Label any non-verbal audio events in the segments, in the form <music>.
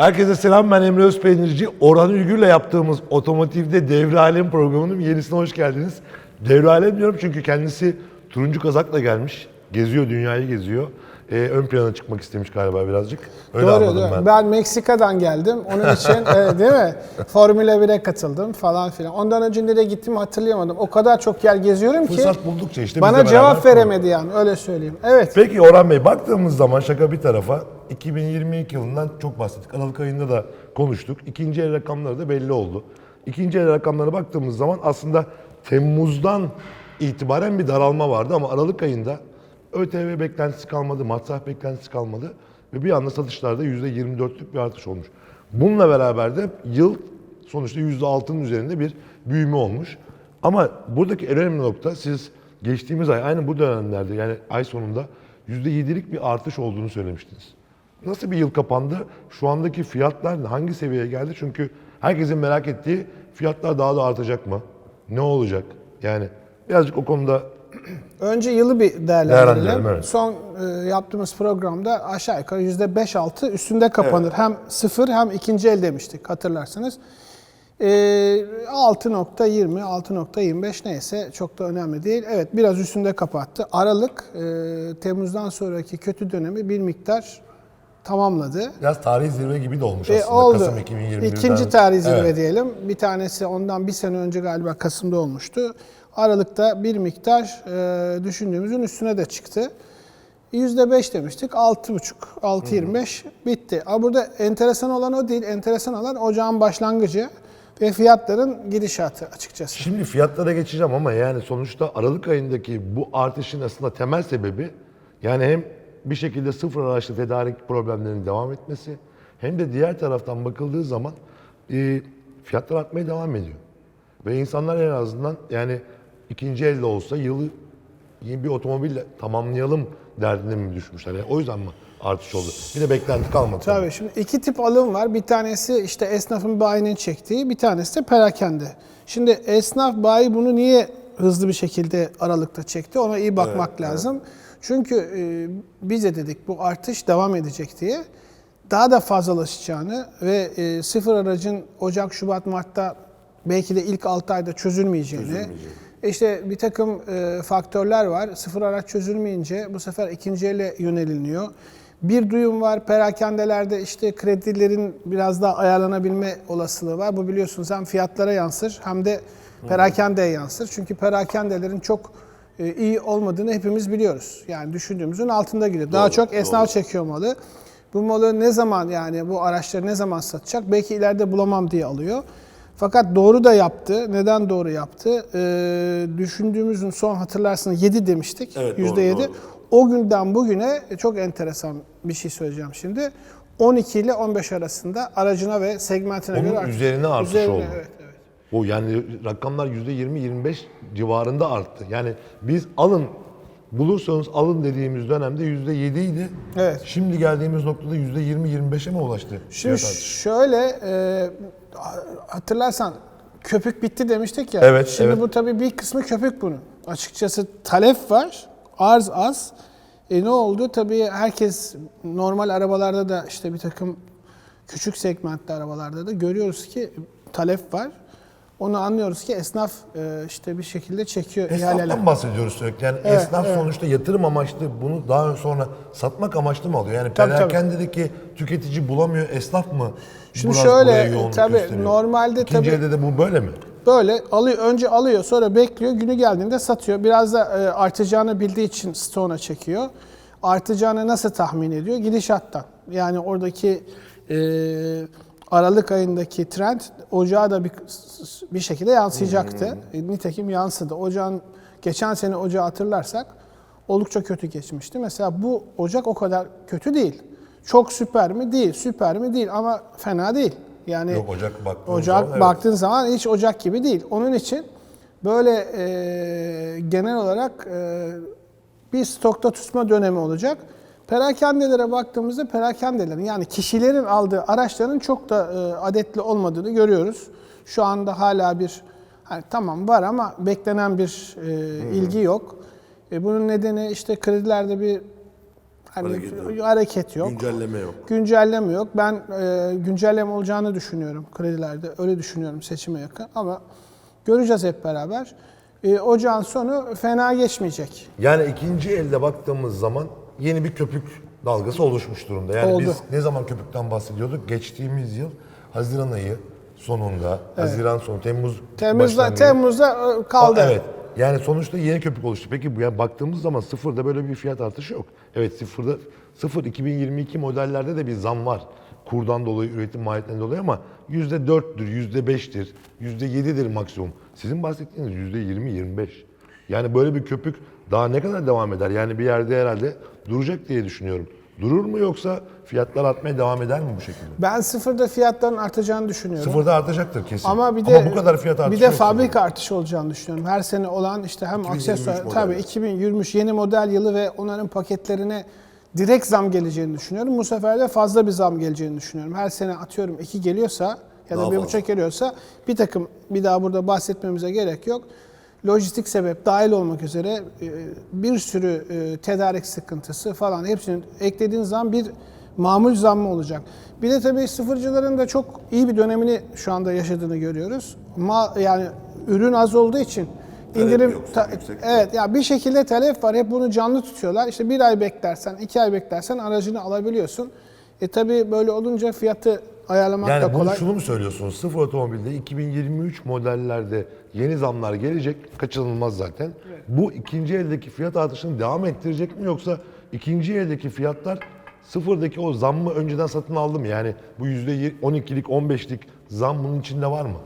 Herkese selam ben Emre Özpeynirci. Orhan Ülgür'le yaptığımız Otomotiv'de Devre Alem programının yenisine hoş geldiniz. Devre Alem diyorum çünkü kendisi turuncu kazakla gelmiş. Geziyor, dünyayı geziyor. Ee, ön plana çıkmak istemiş galiba birazcık. Öyle Doğru, anladım doğru. ben. Ben. Meksika'dan geldim. Onun için <laughs> e, değil mi? Formula 1'e katıldım falan filan. Ondan önce nereye gittim hatırlayamadım. O kadar çok yer geziyorum ki Fırsat buldukça işte bana cevap veremedi yani öyle söyleyeyim. Evet. Peki Orhan Bey baktığımız zaman şaka bir tarafa 2022 yılından çok bahsettik. Aralık ayında da konuştuk. İkinci el rakamları da belli oldu. İkinci el rakamlara baktığımız zaman aslında Temmuz'dan itibaren bir daralma vardı ama Aralık ayında ÖTV beklentisi kalmadı, masraf beklentisi kalmadı ve bir anda satışlarda %24'lük bir artış olmuş. Bununla beraber de yıl sonuçta %6'nın üzerinde bir büyüme olmuş. Ama buradaki en önemli nokta siz geçtiğimiz ay aynı bu dönemlerde yani ay sonunda %7'lik bir artış olduğunu söylemiştiniz. Nasıl bir yıl kapandı? Şu andaki fiyatlar hangi seviyeye geldi? Çünkü herkesin merak ettiği fiyatlar daha da artacak mı? Ne olacak? Yani birazcık o konuda Önce yılı bir Değerlendirelim, evet. Son e, yaptığımız programda aşağı yukarı %5-6 üstünde kapanır. Hem sıfır hem ikinci el demiştik hatırlarsanız. E, 6.20, 6.25 neyse çok da önemli değil. Evet biraz üstünde kapattı. Aralık e, Temmuz'dan sonraki kötü dönemi bir miktar tamamladı. biraz tarihi zirve gibi de olmuş E, aslında oldu. Kasım 2021'den. İkinci tarih zirve Evet. diyelim. Bir tanesi ondan bir sene önce galiba Kasım'da olmuştu. Aralıkta bir miktar e, düşündüğümüzün üstüne de çıktı. %5 demiştik. 6,5, 6,25 bitti. Ama burada enteresan olan o değil. Enteresan olan ocağın başlangıcı ve fiyatların gidişatı açıkçası. Şimdi fiyatlara geçeceğim ama yani sonuçta Aralık ayındaki bu artışın aslında temel sebebi yani hem bir şekilde sıfır araçlı tedarik problemlerinin devam etmesi hem de diğer taraftan bakıldığı zaman e, fiyatlar artmaya devam ediyor. Ve insanlar en azından yani ikinci elde olsa yılı yeni bir otomobille tamamlayalım derdine mi düşmüşler? Yani o yüzden mi artış oldu? Bir de beklenti kalmadı. Tabii şimdi iki tip alım var. Bir tanesi işte esnafın bayinin çektiği, bir tanesi de perakende. Şimdi esnaf bayi bunu niye hızlı bir şekilde aralıkta çekti? Ona iyi bakmak lazım. Çünkü e, biz de dedik bu artış devam edecek diye. Daha da fazlalaşacağını ve e, sıfır aracın Ocak, Şubat, Mart'ta belki de ilk 6 ayda çözülmeyeceğini, işte bir takım e, faktörler var. Sıfır araç çözülmeyince bu sefer ikinci ele yöneliniyor. Bir duyum var perakendelerde işte kredilerin biraz daha ayarlanabilme olasılığı var. Bu biliyorsunuz hem fiyatlara yansır hem de perakendeye yansır. Çünkü perakendelerin çok e, iyi olmadığını hepimiz biliyoruz. Yani düşündüğümüzün altında gidiyor. Daha çok esnaf çekiyor malı. Bu malı ne zaman yani bu araçları ne zaman satacak? Belki ileride bulamam diye alıyor. Fakat doğru da yaptı. Neden doğru yaptı? Ee, düşündüğümüzün son hatırlarsınız 7 demiştik. Evet, doğru, %7. doğru. O günden bugüne çok enteresan bir şey söyleyeceğim şimdi. 12 ile 15 arasında aracına ve segmentine Onun göre artış. üzerine artış Üzerine, oldu. Evet, evet. O yani rakamlar %20-25 civarında arttı. Yani biz alın bulursanız alın dediğimiz dönemde %7 idi. Evet. Şimdi geldiğimiz noktada %20-25'e mi ulaştı? Şimdi şöyle e, hatırlarsan köpük bitti demiştik ya. Evet, Şimdi evet. bu tabii bir kısmı köpük bunun. Açıkçası talep var, arz az. E ne oldu? Tabii herkes normal arabalarda da işte bir takım küçük segmentli arabalarda da görüyoruz ki talep var. Onu anlıyoruz ki esnaf e, işte bir şekilde çekiyor ihaleler. Esnaftan bahsediyoruz sürekli. Yani Evet, esnaf evet. sonuçta yatırım amaçlı bunu daha sonra satmak amaçlı mı alıyor? Yani Tabii, tabii. perakendedeki tüketici bulamıyor, esnaf mı Şimdi şöyle, buraya yoğunluk tabii gösteriyor? normalde İkinci tabii- elde de bu böyle mi? Böyle alıyor, önce alıyor, sonra bekliyor, günü geldiğinde satıyor. Biraz da e, artacağını bildiği için stoğuna çekiyor. Artacağını nasıl tahmin ediyor? Gidişattan. Yani oradaki e, Aralık ayındaki trend ocağa da bir, bir şekilde yansıyacaktı. E, nitekim yansıdı. Ocağın, geçen sene ocağı hatırlarsak oldukça kötü geçmişti. Mesela bu ocak o kadar kötü değil. Çok süper mi? Değil. Süper mi? Değil ama fena değil. Yani Yok Ocak baktığınız Ocak zaman, evet. baktığın zaman hiç Ocak gibi değil. Onun için böyle e, genel olarak e, bir stokta tutma dönemi olacak. Perakendelere baktığımızda perakendelerin yani kişilerin aldığı araçların çok da e, adetli olmadığını görüyoruz. Şu anda hala bir hani tamam var ama beklenen bir e, ilgi yok. E, bunun nedeni işte kredilerde bir Hani Hareket yok. hareket yok. Güncelleme yok. Güncelleme yok. Ben e, güncelleme olacağını düşünüyorum kredilerde. Öyle düşünüyorum seçime yakın. Ama göreceğiz hep beraber. E, ocağın sonu fena geçmeyecek. Yani ikinci elde baktığımız zaman yeni bir köpük dalgası oluşmuş durumda. Yani Oldu. biz ne zaman köpükten bahsediyorduk? Geçtiğimiz yıl Haziran ayı sonunda, Haziran sonu, Temmuz Temmuz'da, başlangıcı- Temmuz'da e, kaldı. Aa, Evet. Yani sonuçta yeni köpük oluştu. Peki bu yani baktığımız zaman sıfırda böyle bir fiyat artışı yok. Evet sıfırda sıfır 2022 modellerde de bir zam var. Kurdan dolayı, üretim maliyetlerinden dolayı ama yüzde dörttür, yüzde beştir, yüzde yedidir maksimum. Sizin bahsettiğiniz yüzde yirmi, yirmi beş. Yani böyle bir köpük daha ne kadar devam eder? Yani bir yerde herhalde duracak diye düşünüyorum. Durur mu yoksa fiyatlar artmaya devam eder mi bu şekilde? Ben sıfırda fiyatların artacağını düşünüyorum. Sıfırda artacaktır kesin. Ama bir de bu kadar fiyat artışı bir de fabrika artışı olacağını düşünüyorum. Her sene olan işte hem 2023 aksesuar tabii 2023 yeni model yılı ve onların paketlerine direkt zam geleceğini düşünüyorum. Bu sefer de fazla bir zam geleceğini düşünüyorum. Her sene atıyorum iki geliyorsa ya da Daha bir fazla. buçuk geliyorsa bir takım bir daha burada bahsetmemize gerek yok. Lojistik sebep dahil olmak üzere e, bir sürü e, tedarik sıkıntısı falan hepsini eklediğin zaman bir mamul zammı olacak. Bir de tabii sıfırcıların da çok iyi bir dönemini şu anda yaşadığını görüyoruz. Ma, yani ürün az olduğu için indirim yok, ta- yüksek. evet ya bir şekilde talep var. Hep bunu canlı tutuyorlar. İşte bir ay beklersen, iki ay beklersen aracını alabiliyorsun. E tabii böyle olunca fiyatı ayarlamak da Yani bunu kolay. şunu mu söylüyorsunuz? Sıfır otomobilde 2023 modellerde yeni zamlar gelecek. Kaçınılmaz zaten. Bu ikinci eldeki fiyat artışını devam ettirecek mi yoksa ikinci eldeki fiyatlar sıfırdaki o zammı önceden satın aldı mı? Yani bu %12'lik 15'lik zam bunun içinde var mı?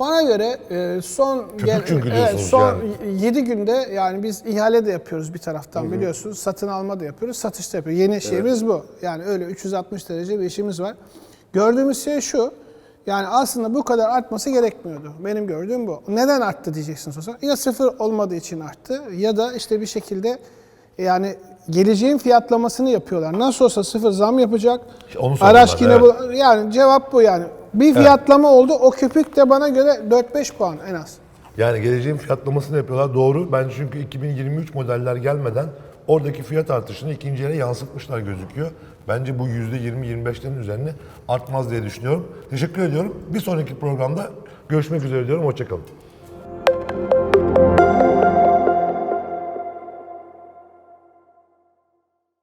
Bana göre e, son çünkü evet, son yani. 7 günde yani biz ihale de yapıyoruz bir taraftan biliyorsunuz. Satın alma da yapıyoruz, satış da yapıyoruz. Yeni şeyimiz bu. Yani öyle 360 derece bir işimiz var. Gördüğümüz şey şu. Yani aslında bu kadar artması gerekmiyordu. Benim gördüğüm bu. Neden arttı diyeceksiniz o zaman. Ya sıfır olmadığı için arttı ya da işte bir şekilde yani geleceğin fiyatlamasını yapıyorlar. Nasıl olsa sıfır zam yapacak. İşte onu Araç yine evet. bu yani cevap bu yani. Bir fiyatlama oldu. O köpük de bana göre 4-5 puan en az. Yani geleceğin fiyatlamasını yapıyorlar. Doğru. Ben çünkü 2023 modeller gelmeden oradaki fiyat artışını ikinci yere yansıtmışlar gözüküyor. Bence bu %20-25'lerin üzerine artmaz diye düşünüyorum. Teşekkür ediyorum. Bir sonraki programda görüşmek üzere diyorum. Hoşçakalın.